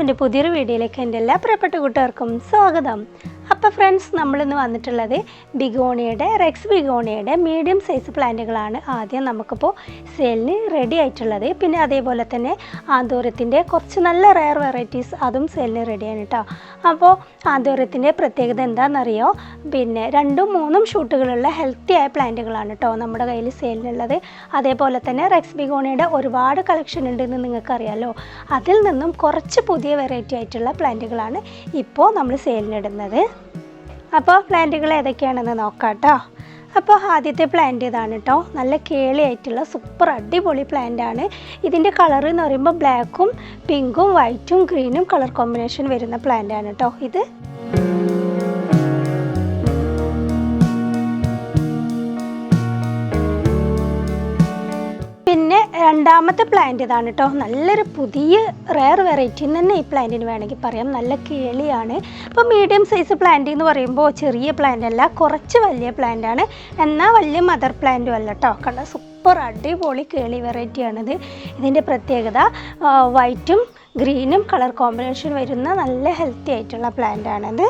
റാവിന്റെ പുതിയൊരു വീഡിയോയിലേക്ക് എന്റെ എല്ലാ പ്രിയപ്പെട്ട കൂട്ടുകാർക്കും സ്വാഗതം. അപ്പോൾ ഫ്രണ്ട്സ് നമ്മളിന്ന് വന്നിട്ടുള്ളത് ബിഗോണിയുടെ റെക്സ് ബിഗോണിയുടെ മീഡിയം സൈസ് പ്ലാന്റുകളാണ് ആദ്യം നമുക്കിപ്പോൾ സെയിലിന് റെഡി ആയിട്ടുള്ളത്. പിന്നെ അതേപോലെ തന്നെ ആന്തോരത്തിന്റെ കുറച്ച് നല്ല റയർ വെറൈറ്റീസ് അതും സെയിലിന് റെഡിയാണ് കേട്ടോ അപ്പോൾ ആന്തോരത്തിന്റെ പ്രത്യേകത എന്താണെന്നറിയോ പിന്നെ രണ്ടും മൂന്നും ഷൂട്ടുകളുള്ള ഹെൽത്തി ആയ പ്ലാന്റുകളാണ് കേട്ടോ നമ്മുടെ കയ്യിൽ സെയിലിനുള്ളത് അതേപോലെ തന്നെ റെക്സ് ബിഗോണിയുടെ ഒരുപാട് കളക്ഷൻ ഉണ്ടെന്ന് നിങ്ങൾക്കറിയാമല്ലോ അതിൽ നിന്നും കുറച്ച് പുതിയ വെറൈറ്റി ആയിട്ടുള്ള പ്ലാന്റുകളാണ് ഇപ്പോൾ നമ്മൾ സെയിലിനിടുന്നത് അപ്പോൾ പ്ലാന്റുകൾ ഏതൊക്കെയാണെന്ന് നോക്കാം കേട്ടോ അപ്പോൾ ആദ്യത്തെ പ്ലാന്റ് ഇതാണ് കേട്ടോ നല്ല കേളിയായിട്ടുള്ള സൂപ്പർ അടിപൊളി പ്ലാന്റ് ആണ്. ഇതിന്റെ കളർ എന്ന് പറയുമ്പോൾ ബ്ലാക്കും പിങ്കും വൈറ്റും ഗ്രീനും കളർ കോമ്പിനേഷൻ വരുന്ന പ്ലാന്റ് ആണ് കേട്ടോ ഇത് പിന്നെ രണ്ടാമത്തെ പ്ലാന്റ് ഇതാണ് കേട്ടോ നല്ലൊരു പുതിയ റെയർ വെറൈറ്റി തന്നെ ഈ പ്ലാന്റിന് വേണമെങ്കിൽ പറയാം. നല്ല കേളിയാണ്. അപ്പോൾ മീഡിയം സൈസ് പ്ലാന്റ് എന്ന് പറയുമ്പോൾ ചെറിയ പ്ലാന്റ് അല്ല കുറച്ച് വലിയ പ്ലാന്റ് ആണ്. എന്നാൽ വലിയ മദർ പ്ലാന്റും അല്ല കേട്ടോ കണ്ട? സൂപ്പർ അടിപൊളി കേളി വെറൈറ്റിയാണിത് ഇതിന്റെ പ്രത്യേകത വൈറ്റും ഗ്രീനും കളർ കോമ്പിനേഷൻ വരുന്ന നല്ല ഹെൽത്തി ആയിട്ടുള്ള പ്ലാന്റ് ആണിത്.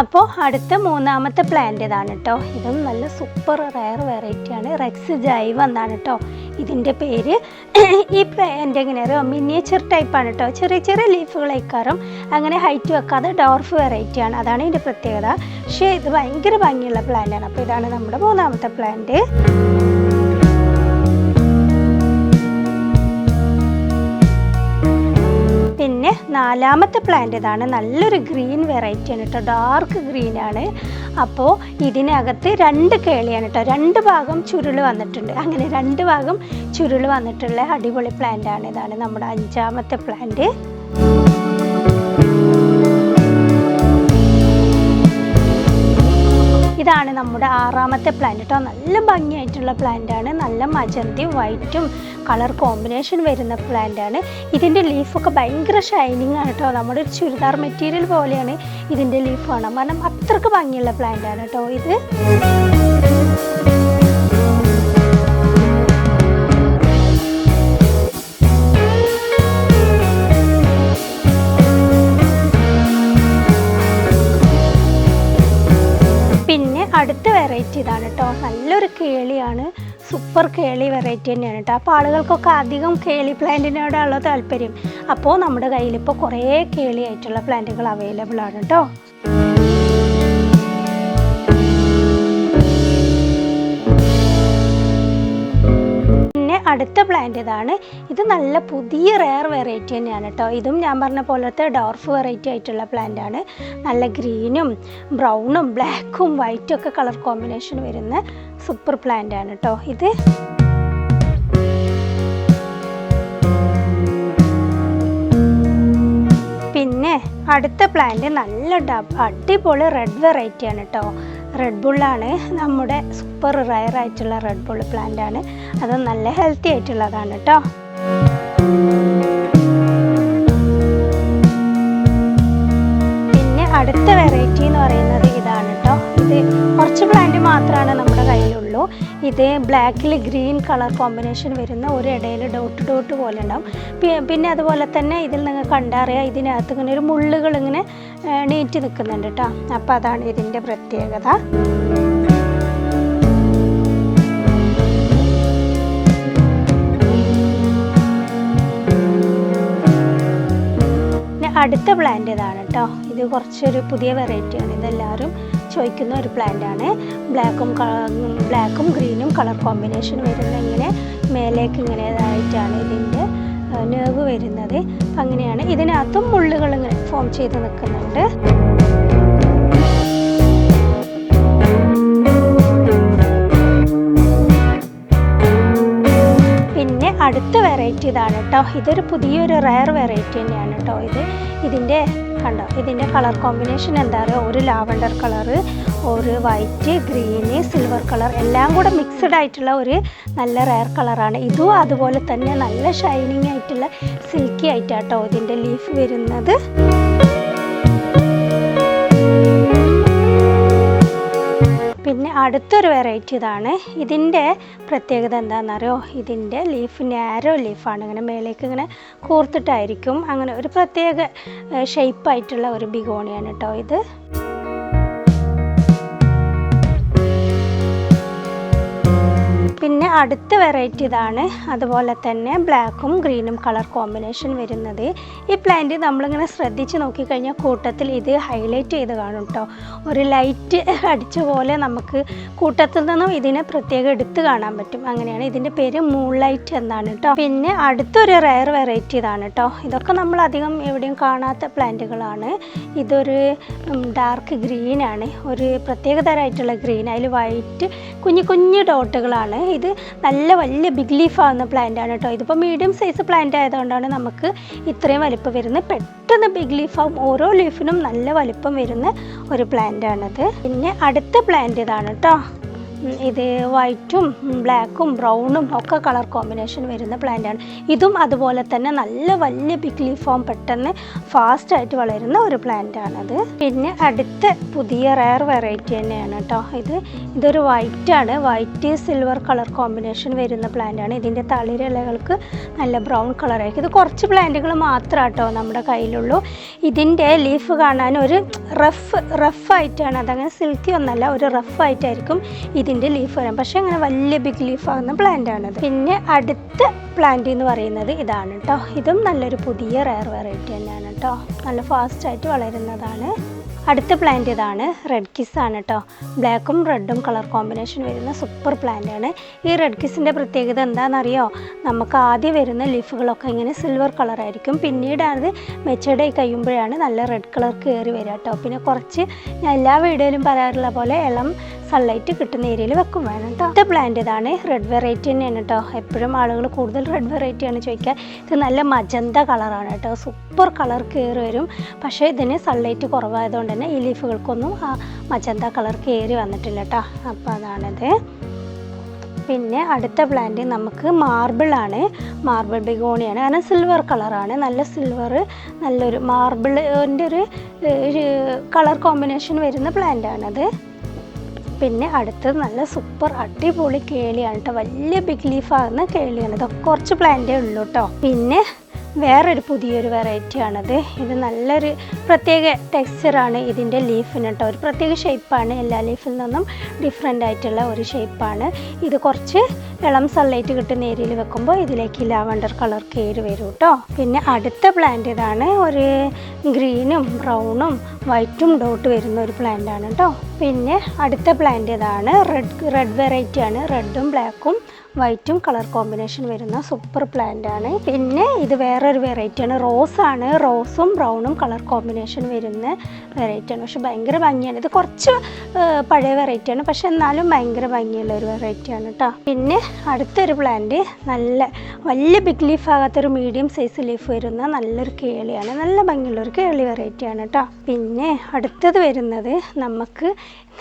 അപ്പോൾ അടുത്ത മൂന്നാമത്തെ പ്ലാന്റ് ഇതാണ് കേട്ടോ ഇതും നല്ല സൂപ്പർ റയർ വെറൈറ്റിയാണ് റെക്സ് ജൈവ് എന്നാണ് കേട്ടോ ഇതിന്റെ പേര് ഈ പ്ലാന്റ് എങ്ങനെ എങ്ങനെയാ മിനിയേച്ചർ ടൈപ്പാണ് കേട്ടോ ചെറിയ ചെറിയ ലീഫുകൾ അയക്കാറും അങ്ങനെ ഹൈറ്റ് വെക്കാതെ ഡോർഫ് വെറൈറ്റിയാണ് അതാണ് ഇതിന്റെ പ്രത്യേകത. പക്ഷേ ഇത് ഭയങ്കര ഭംഗിയുള്ള പ്ലാന്റാണ് അപ്പോൾ ഇതാണ് നമ്മുടെ മൂന്നാമത്തെ പ്ലാന്റ് നാലാമത്തെ പ്ലാന്റ് ഇതാണ്. നല്ലൊരു ഗ്രീൻ വെറൈറ്റി ആണ് കേട്ടോ ഡാർക്ക് ഗ്രീൻ ആണ്. അപ്പോൾ ഇതിനകത്ത് രണ്ട് കേളിയാണ് കേട്ടോ രണ്ട് ഭാഗം ചുരുൾ വന്നിട്ടുണ്ട്. അങ്ങനെ രണ്ട് ഭാഗം ചുരുൾ വന്നിട്ടുള്ള അടിപൊളി പ്ലാന്റ് ആണ്. ഇതാണ് നമ്മുടെ അഞ്ചാമത്തെ പ്ലാന്റ് ഇതാണ് നമ്മുടെ ആറാമത്തെ പ്ലാന്റ് കേട്ടോ നല്ല ഭംഗിയായിട്ടുള്ള പ്ലാന്റ് ആണ്. നല്ല മജന്തിയും വൈറ്റും കളർ കോമ്പിനേഷൻ വരുന്ന പ്ലാന്റ് ആണ്. ഇതിന്റെ ലീഫൊക്കെ ഭയങ്കര ഷൈനിങ് ആണ് കേട്ടോ നമ്മുടെ ഒരു ചുരിദാർ മെറ്റീരിയൽ പോലെയാണ് ഇതിന്റെ ലീഫ് കാണാം കാരണം അത്രയ്ക്ക് ഭംഗിയുള്ള പ്ലാന്റ് ആണ് കേട്ടോ ഇത്. വെറൈറ്റി ഇതാണ് കേട്ടോ. നല്ലൊരു കേളിയാണ്. സൂപ്പർ കേളി വെറൈറ്റി തന്നെയാണ് കേട്ടോ. അപ്പോൾ ആളുകൾക്കൊക്കെ അധികം കേളി പ്ലാന്റിനോടുള്ള താല്പര്യം. അപ്പോൾ നമ്മുടെ കയ്യിൽ ഇപ്പോൾ കുറേ കേളി ആയിട്ടുള്ള പ്ലാന്റുകൾ അവൈലബിൾ ആണ് കേട്ടോ. അടുത്ത പ്ലാന്റ് ഇതാണ്. ഇത് നല്ല പുതിയ റെയർ വെറൈറ്റി തന്നെയാണ് കേട്ടോ. ഇതും ഞാൻ പറഞ്ഞ പോലത്തെ ഡോർഫ് വെറൈറ്റി ആയിട്ടുള്ള പ്ലാന്റ് ആണ്. നല്ല ഗ്രീനും ബ്രൗണും ബ്ലാക്കും വൈറ്റും ഒക്കെ കളർ കോമ്പിനേഷൻ വരുന്ന സൂപ്പർ പ്ലാന്റ് ആണ് കേട്ടോ ഇത്. പിന്നെ അടുത്ത പ്ലാന്റ് നല്ല അടിപൊളി റെഡ് വെറൈറ്റി ആണ് കേട്ടോ. റെഡ് ബുള്ളാണ് നമ്മുടെ സൂപ്പർ റയർ ആയിട്ടുള്ള റെഡ് ബുൾ പ്ലാന്റ് ആണ്. അത് നല്ല ഹെൽത്തി ആയിട്ടുള്ളതാണ് കേട്ടോ പിന്നെ അടുത്ത വെറൈറ്റി എന്ന് പറയുന്നത് ഇതാണ് കേട്ടോ ഇത് കുറച്ച് പ്ലാന്റ് മാത്രമാണ് ഇത് ബ്ലാക്കിൽ ഗ്രീൻ കളർ കോമ്പിനേഷൻ വരുന്ന ഒരു ഇടയിൽ ഡോട്ട് ഡോട്ട് പോലെ ഉണ്ടാവും. പിന്നെ അതുപോലെ തന്നെ ഇതിൽ നിങ്ങൾ കണ്ടറിയാം ഇതിനകത്ത് ഇങ്ങനെ ഒരു മുള്ളുകൾ ഇങ്ങനെ നീറ്റ് നിൽക്കുന്നുണ്ട് കേട്ടോ അപ്പോൾ അതാണ് ഇതിന്റെ പ്രത്യേകത. അടുത്ത പ്ലാന്റ് ഇതാണ് കേട്ടോ ഇത് കുറച്ചൊരു പുതിയ വെറൈറ്റിയാണ്. ഇതെല്ലാവരും ചോദിക്കുന്ന ഒരു പ്ലാന്റ് ആണ്. ബ്ലാക്കും ബ്ലാക്കും ഗ്രീനും കളർ കോമ്പിനേഷൻ വരുന്ന ഇങ്ങനെ മേലേക്ക് ഇങ്ങനെ ഇതായിട്ടാണ് ഇതിന്റെ നേവ് വരുന്നത്. അങ്ങനെയാണ്. ഇതിനകത്തും മുള്ളുകൾ ഇങ്ങനെ ഫോം ചെയ്ത് നിൽക്കുന്നുണ്ട്. അടുത്ത വെറൈറ്റി ഇതാണ് കേട്ടോ. ഇതൊരു പുതിയൊരു റയർ വെറൈറ്റി തന്നെയാണ് കേട്ടോ ഇത്. ഇതിന്റെ കണ്ടോ? ഇതിന്റെ കളർ കോമ്പിനേഷൻ എന്താ പറയുക ഒരു ലാവണ്ടർ കളറ് ഒരു വൈറ്റ് ഗ്രീന് സിൽവർ കളർ എല്ലാം കൂടെ മിക്സഡ് ആയിട്ടുള്ള ഒരു നല്ല റയർ കളറാണ് ഇതും അതുപോലെ തന്നെ നല്ല ഷൈനിങ് ആയിട്ടുള്ള സിൽക്കി ആയിട്ടാട്ടോ ഇതിന്റെ ലീഫ് വരുന്നത്. അടുത്തൊരു വെറൈറ്റി ഇതാണ്. ഇതിന്റെ പ്രത്യേകത എന്താണെന്നറിയോ? ഇതിന്റെ ലീഫ് നാരോ ലീഫാണ് ഇങ്ങനെ മേലേക്ക് ഇങ്ങനെ കൂർത്തിട്ടായിരിക്കും. അങ്ങനെ ഒരു പ്രത്യേക ഷേപ്പായിട്ടുള്ള ഒരു ബിഗോണിയാണ് കേട്ടോ ഇത്. അടുത്ത വെറൈറ്റി ഇതാണ്. അതുപോലെ തന്നെ ബ്ലാക്കും ഗ്രീനും കളർ കോമ്പിനേഷൻ വരുന്നത്. ഈ പ്ലാന്റ് നമ്മളിങ്ങനെ ശ്രദ്ധിച്ച് നോക്കിക്കഴിഞ്ഞാൽ കൂട്ടത്തിൽ ഇത് ഹൈലൈറ്റ് ചെയ്ത് കാണും കേട്ടോ ഒരു ലൈറ്റ് അടിച്ച പോലെ നമുക്ക് കൂട്ടത്തിൽ നിന്നും ഇതിനെ പ്രത്യേകം എടുത്ത് കാണാൻ പറ്റും. അങ്ങനെയാണ് ഇതിന്റെ പേര് മൂൺ ലൈറ്റ് എന്നാണ് കേട്ടോ പിന്നെ അടുത്തൊരു റയർ വെറൈറ്റി ഇതാണ് കേട്ടോ ഇതൊക്കെ നമ്മൾ അധികം എവിടെയും കാണാത്ത പ്ലാന്റുകളാണ് ഇതൊരു ഡാർക്ക് ഗ്രീനാണ് ഒരു പ്രത്യേകതരമായിട്ടുള്ള ഗ്രീൻ അതിൽ വൈറ്റ് കുഞ്ഞു കുഞ്ഞു ഡോട്ടുകളാണ് ഇത് നല്ല വലിയ ബിഗ് ലീഫ് ആവുന്ന പ്ലാന്റ് ആണ് കേട്ടോ ഇതിപ്പോൾ മീഡിയം സൈസ് പ്ലാന്റ് ആയതുകൊണ്ടാണ് നമുക്ക് ഇത്രയും വലിപ്പം വരുന്നത്. പെട്ടെന്ന് ബിഗ് ലീഫ് ആവും ഓരോ ലീഫിനും നല്ല വലിപ്പം വരുന്ന ഒരു പ്ലാന്റ് ആണത്. പിന്നെ അടുത്ത പ്ലാന്റ് ഇതാണ് കേട്ടോ ഇത് വൈറ്റും ബ്ലാക്കും ബ്രൗണും ഒക്കെ കളർ കോമ്പിനേഷൻ വരുന്ന പ്ലാന്റ് ആണ്. ഇതും അതുപോലെ തന്നെ നല്ല വലിയ ലീഫ് ഫോം പെട്ടെന്ന് ഫാസ്റ്റായിട്ട് വളരുന്ന ഒരു പ്ലാന്റ് ആണത്. പിന്നെ അടുത്ത പുതിയ റയർ വെറൈറ്റി തന്നെയാണ് കേട്ടോ ഇത് ഇതൊരു വൈറ്റ് ആണ്. വൈറ്റ് സിൽവർ കളർ കോമ്പിനേഷൻ വരുന്ന പ്ലാന്റ് ആണ്. ഇതിന്റെ തളിരിലകൾക്ക് നല്ല ബ്രൗൺ കളറായിരിക്കും ഇത് കുറച്ച് പ്ലാന്റുകൾ മാത്രം കേട്ടോ നമ്മുടെ കയ്യിലുള്ളൂ. ഇതിന്റെ ലീഫ് കാണാൻ ഒരു റഫ് റഫായിട്ടാണ് അതങ്ങനെ സിൽക്കി ഒന്നല്ല ഒരു റഫായിട്ടായിരിക്കും ഇതിന്റെ ലീഫ് വരാം. പക്ഷേ അങ്ങനെ വലിയ ബിഗ് ലീഫ് ആകുന്ന പ്ലാന്റ് ആണത്. പിന്നെ അടുത്ത പ്ലാന്റ് എന്ന് പറയുന്നത് ഇതാണ് കേട്ടോ ഇതും നല്ലൊരു പുതിയ റയർ വെറൈറ്റി തന്നെയാണ് കേട്ടോ നല്ല ഫാസ്റ്റായിട്ട് വളരുന്നതാണ്. അടുത്ത പ്ലാന്റ് ഇതാണ് റെഡ് കിസ് ആണ് കേട്ടോ ബ്ലാക്കും റെഡും കളർ കോമ്പിനേഷൻ വരുന്ന സൂപ്പർ പ്ലാന്റ് ആണ്. ഈ റെഡ് കിസിന്റെ പ്രത്യേകത എന്താണെന്നറിയോ? നമുക്ക് ആദ്യം വരുന്ന ലീഫുകളൊക്കെ ഇങ്ങനെ സിൽവർ കളർ ആയിരിക്കും. പിന്നീട് അത് മെച്ചേർഡ് ആയി കഴിയുമ്പോഴാണ് നല്ല റെഡ് കളർ കയറി വരിക കേട്ടോ പിന്നെ കുറച്ച് ഞാൻ എല്ലാ വീഡിയോയിലും പറയാറുള്ള പോലെ ഇളം സൺലൈറ്റ് കിട്ടുന്ന ഏരിയയിൽ വെക്കും വേണം കേട്ടോ അടുത്ത പ്ലാന്റ് ഇതാണ്. റെഡ് വെറൈറ്റി തന്നെയാണ് കേട്ടോ എപ്പോഴും ആളുകൾ കൂടുതൽ റെഡ് വെറൈറ്റി ആണ് ചോദിക്കുക. ഇത് നല്ല മജന്ത കളറാണ് കേട്ടോ സൂപ്പർ കളർ കയറി വരും. പക്ഷേ ഇതിന് സൺലൈറ്റ് കുറവായതുകൊണ്ട് തന്നെ ഈ ലീഫുകൾക്കൊന്നും ആ മജന്ത കളർ കയറി വന്നിട്ടില്ല കേട്ടോ അപ്പോൾ അതാണിത്. പിന്നെ അടുത്ത പ്ലാന്റ് നമുക്ക് മാർബിൾ ആണ്. മാർബിൾ ബിഗോണിയാണ് കാരണം സിൽവർ കളറാണ് നല്ല സിൽവർ നല്ലൊരു മാർബിളിന്റെ ഒരു കളർ കോമ്പിനേഷൻ വരുന്ന പ്ലാന്റ് ആണത്. പിന്നെ അടുത്തത് നല്ല സൂപ്പർ അടിപൊളി കേളിയാണ് കേട്ടോ വലിയ ബിഗ് ലീഫാകുന്ന കേളിയാണ്. ഇതൊക്കെ കുറച്ച് പ്ലാന്റേ ഉള്ളൂ കേട്ടോ പിന്നെ വേറൊരു പുതിയൊരു വെറൈറ്റി ആണത്. ഇത് നല്ലൊരു പ്രത്യേക ടെക്സ്ചറാണ് ഇതിന്റെ ലീഫിന് കേട്ടോ ഒരു പ്രത്യേക ഷേപ്പാണ് എല്ലാ ലീഫിൽ നിന്നും ഡിഫറെന്റ് ആയിട്ടുള്ള ഒരു ഷേപ്പാണ് ഇത് കുറച്ച് ഇളം സൺലൈറ്റ് കിട്ടുന്ന ഏരിയയിൽ വെക്കുമ്പോൾ ഇതിലേക്ക് ലാവണ്ടർ കളർ കയറി വരും കേട്ടോ പിന്നെ അടുത്ത പ്ലാന്റ് ഇതാണ് ഒരു ഗ്രീനും ബ്രൗണും വൈറ്റും ഡോട്ട് വരുന്ന ഒരു പ്ലാന്റ് ആണ് കേട്ടോ പിന്നെ അടുത്ത പ്ലാന്റ് ഇതാണ് റെഡ് റെഡ് വെറൈറ്റി ആണ്. റെഡും ബ്ലാക്കും വൈറ്റും കളർ കോമ്പിനേഷൻ വരുന്ന സൂപ്പർ പ്ലാന്റ് ആണ്. പിന്നെ ഇത് വേറൊരു വെറൈറ്റി ആണ്. റോസ് ആണ്. റോസും ബ്രൗണും കളർ കോമ്പിനേഷൻ വരുന്ന വെറൈറ്റി ആണ്. പക്ഷെ ഭയങ്കര ഭംഗിയാണ്. ഇത് കുറച്ച് പഴയ വെറൈറ്റി ആണ്. പക്ഷെ എന്നാലും ഭയങ്കര ഭംഗിയുള്ള ഒരു വെറൈറ്റി ആണ് കേട്ടോ പിന്നെ അടുത്തൊരു പ്ലാന്റ് നല്ല വലിയ ബിഗ് ലീഫ് ആകാത്തൊരു മീഡിയം സൈസ് ലീഫ് വരുന്ന നല്ലൊരു കേളിയാണ്. നല്ല ഭംഗിയുള്ളൊരു കേളി വെറൈറ്റി ആണ് കേട്ടോ പിന്നെ അടുത്തത് വരുന്നത് നമുക്ക്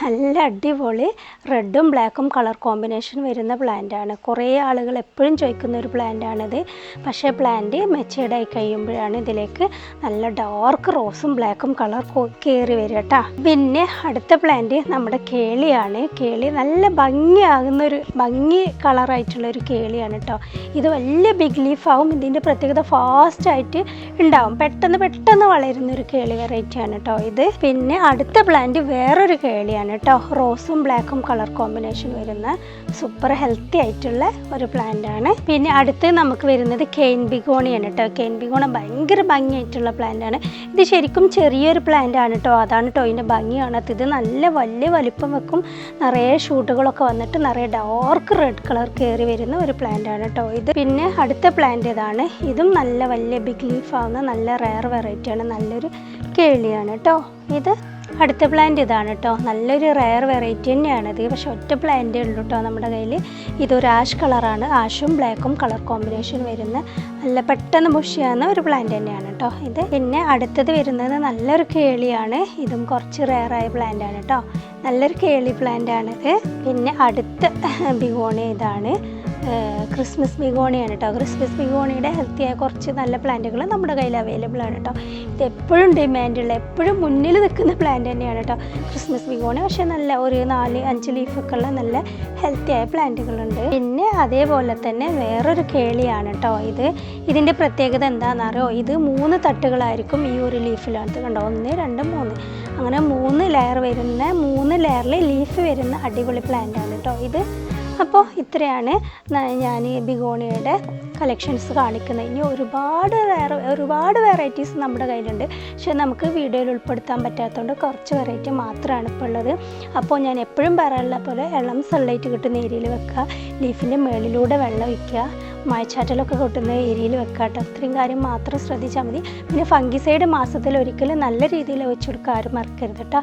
നല്ല അടിപൊളി റെഡും ബ്ലാക്കും കളർ കോമ്പിനേഷൻ വരുന്ന പ്ലാന്റാണ് കുറേ ആളുകൾ എപ്പോഴും ചോദിക്കുന്ന ഒരു പ്ലാന്റാണിത് പക്ഷേ പ്ലാന്റ് മെച്ചേർഡായി കഴിയുമ്പോഴാണ് ഇതിലേക്ക് നല്ല ഡാർക്ക് റോസും ബ്ലാക്കും കളർ കയറി വരിക കേട്ടോ പിന്നെ അടുത്ത പ്ലാന്റ് നമ്മുടെ കേളിയാണ്. കേളി നല്ല ഭംഗിയാകുന്ന ഒരു ഭംഗി കളറായിട്ടുള്ള ഒരു കേളിയാണ് കേട്ടോ ഇത് വലിയ ബിഗ് ലീഫാവും ഇതിന്റെ പ്രത്യേകത ഫാസ്റ്റായിട്ട് ഉണ്ടാവും. പെട്ടെന്ന് പെട്ടെന്ന് വളരുന്ന ഒരു കേളി വെറൈറ്റിയാണ് കേട്ടോ ഇത്. പിന്നെ അടുത്ത പ്ലാന്റ് വേറൊരു കേളിയാണ് കേട്ടോ റോസും ബ്ലാക്കും കളർ കോമ്പിനേഷൻ വരുന്ന സൂപ്പർ ഹെൽത്തി ആയിട്ടുള്ള ഒരു പ്ലാന്റ് ആണ്. പിന്നെ അടുത്ത് നമുക്ക് വരുന്നത് കെയിൻ ബിഗോണിയാണ് കേട്ടോ കെയിൻ ബിഗോണ ഭയങ്കര ഭംഗിയായിട്ടുള്ള പ്ലാന്റാണ് ഇത് ശരിക്കും ചെറിയൊരു പ്ലാന്റ് ആണ് കേട്ടോ അതാണ് കേട്ടോ ഇതിന്റെ ഭംഗി കാണാത്തത്. ഇത് നല്ല വലിയ വലിപ്പം വെക്കും. നിറയെ ഷൂട്ടുകളൊക്കെ വന്നിട്ട് നിറയെ ഡാർക്ക് റെഡ് കളർ കയറി വരുന്ന ഒരു പ്ലാന്റ് ആണ് കേട്ടോ ഇത് പിന്നെ അടുത്ത പ്ലാന്റ് ഇതാണ് ഇതും നല്ല വലിയ ബിഗ് ലീഫ് ആവുന്ന നല്ല റയർ വെറൈറ്റി ആണ്. നല്ലൊരു കേളിയാണ് കേട്ടോ ഇത് അടുത്ത പ്ലാന്റ് ഇതാണ് കേട്ടോ നല്ലൊരു റയർ വെറൈറ്റി തന്നെയാണിത് പക്ഷെ ഒറ്റ പ്ലാന്റേ ഉള്ളൂ കേട്ടോ നമ്മുടെ കയ്യിൽ. ഇതൊരു ആഷ് കളറാണ് ആഷും ബ്ലാക്കും കളർ കോമ്പിനേഷൻ വരുന്ന നല്ല പെട്ടെന്ന് ബുഷിയാകുന്ന ഒരു പ്ലാന്റ് തന്നെയാണ് കേട്ടോ ഇത് പിന്നെ അടുത്തത് വരുന്നത് നല്ലൊരു കേളിയാണ്. ഇതും കുറച്ച് റയറായ പ്ലാന്റ് ആണ് കേട്ടോ നല്ലൊരു കേളി പ്ലാന്റ് ആണിത്. പിന്നെ അടുത്ത ബിഗോണി ഇതാണ്. ക്രിസ്മസ് ബിഗോണിയാണ് കേട്ടോ ക്രിസ്മസ് ബിഗോണിയുടെ ഹെൽത്തിയായ കുറച്ച് നല്ല പ്ലാന്റുകൾ നമ്മുടെ കയ്യിൽ അവൈലബിൾ ആണ് കേട്ടോ ഇത് എപ്പോഴും ഡിമാൻഡുള്ള എപ്പോഴും മുന്നിൽ നിൽക്കുന്ന പ്ലാന്റ് തന്നെയാണ് കേട്ടോ ക്രിസ്മസ് ബിഗോണി പക്ഷേ നല്ല ഒരു നാല് അഞ്ച് ലീഫൊക്കെ ഉള്ള നല്ല ഹെൽത്തിയായ പ്ലാന്റുകളുണ്ട് പിന്നെ അതേപോലെ തന്നെ വേറൊരു കേളിയാണ് കേട്ടോ ഇത്. ഇതിന്റെ പ്രത്യേകത എന്താണെന്നറിയോ ഇത് മൂന്ന് തട്ടുകളായിരിക്കും ഈ ഒരു ലീഫിലാണ് കണ്ടോ? ഒന്ന് രണ്ട് മൂന്ന്. അങ്ങനെ മൂന്ന് ലെയർ വരുന്ന മൂന്ന് ലെയറിൽ ലീഫ് വരുന്ന അടിപൊളി പ്ലാന്റ് ആണ് കേട്ടോ ഇത്. അപ്പോൾ ഇത്രയാണ് ഞാൻ ബിഗോണിയുടെ കളക്ഷൻസ് കാണിക്കുന്നത്. ഇനി ഒരുപാട് വേറെ ഒരുപാട് വെറൈറ്റീസ് നമ്മുടെ കയ്യിലുണ്ട്. പക്ഷെ നമുക്ക് വീഡിയോയിൽ ഉൾപ്പെടുത്താൻ പറ്റാത്തതുകൊണ്ട് കുറച്ച് വെറൈറ്റി മാത്രമാണ് ഇപ്പോൾ ഉള്ളത്. അപ്പോൾ ഞാൻ എപ്പോഴും പറയാനുള്ള പോലെ ഇളം സൺലൈറ്റ് കിട്ടുന്ന ഏരിയയിൽ വെക്കുക ലീഫിന്റെ മുകളിലൂടെ വെള്ളം വയ്ക്കുക മഴച്ചാറ്റലൊക്കെ കൊട്ടുന്ന ഏരിയയിൽ വെക്കുക കേട്ടോ അത്രയും കാര്യം മാത്രം ശ്രദ്ധിച്ചാൽ മതി. പിന്നെ ഫംഗിസൈഡ് മാസത്തിൽ ഒരിക്കലും നല്ല രീതിയിൽ വെച്ചു കൊടുക്കുക ആരും മറക്കരുത് കേട്ടോ